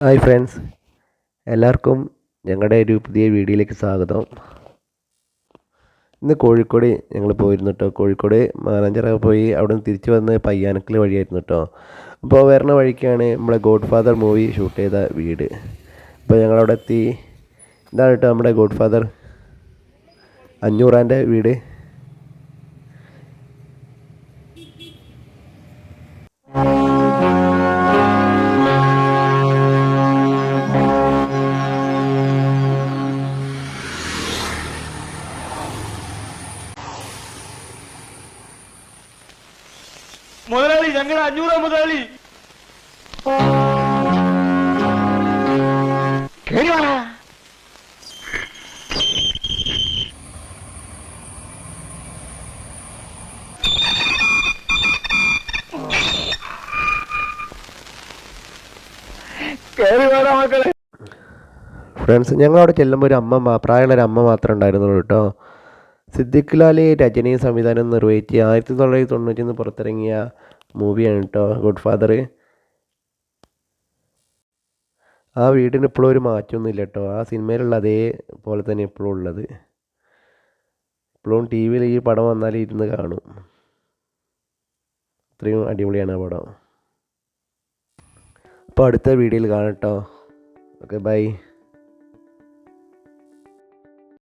Hi friends. എല്ലാവർക്കും ഞങ്ങളുടെ ഒരു പുതിയ വീഡിയോയിലേക്ക് സ്വാഗതം. ഇന്ന് കോഴിക്കോട് ഞങ്ങൾ പോയിരുന്നു കേട്ടോ കോഴിക്കോട് മാനാഞ്ചിറ പോയി അവിടെ നിന്ന് തിരിച്ചു വന്ന് പയ്യാനക്കൽ വഴിയായിരുന്നു കേട്ടോ അപ്പോൾ വരണ വഴിക്കാണ് നമ്മുടെ ഗോഡ് ഫാദർ മൂവി ഷൂട്ട് ചെയ്ത വീട്. അപ്പോൾ ഞങ്ങളവിടെ എത്തി. ഇതാണ് കേട്ടോ നമ്മുടെ ഗോഡ് ഫാദർ അഞ്ഞൂറാന്റെ വീട്. മുതലാളി ഞങ്ങൾ അഞ്ഞൂറ് മുതലാളി. ഫ്രണ്ട്സ് ഞങ്ങൾ അവിടെ ചെല്ലുമ്പോൾ ഒരു അമ്മ പ്രായമുള്ള ഒരു അമ്മ മാത്രമേ ഉണ്ടായിരുന്നുള്ളൂ കേട്ടോ. സിദ്ദിഖ് ലാൽ രചനയും സംവിധാനം നിർവഹിച്ച് ആയിരത്തി തൊള്ളായിരത്തി തൊണ്ണൂറ്റിന്ന് പുറത്തിറങ്ങിയ മൂവിയാണ് കേട്ടോ ഗുഡ് ഫാദർ ആ വീടിന് ഇപ്പോഴും ഒരു മാറ്റമൊന്നും ഇല്ല കേട്ടോ ആ സിനിമയിലുള്ള അതേപോലെ തന്നെ ഇപ്പോഴും ഉള്ളത്. ഇപ്പോഴും ടി വിയിൽ ഈ പടം വന്നാൽ ഇരുന്ന് കാണും. അത്രയും അടിപൊളിയാണ് ആ പടം. അപ്പോൾ അടുത്ത വീഡിയോയിൽ കാണാം കേട്ടോ ഓക്കെ ബൈ.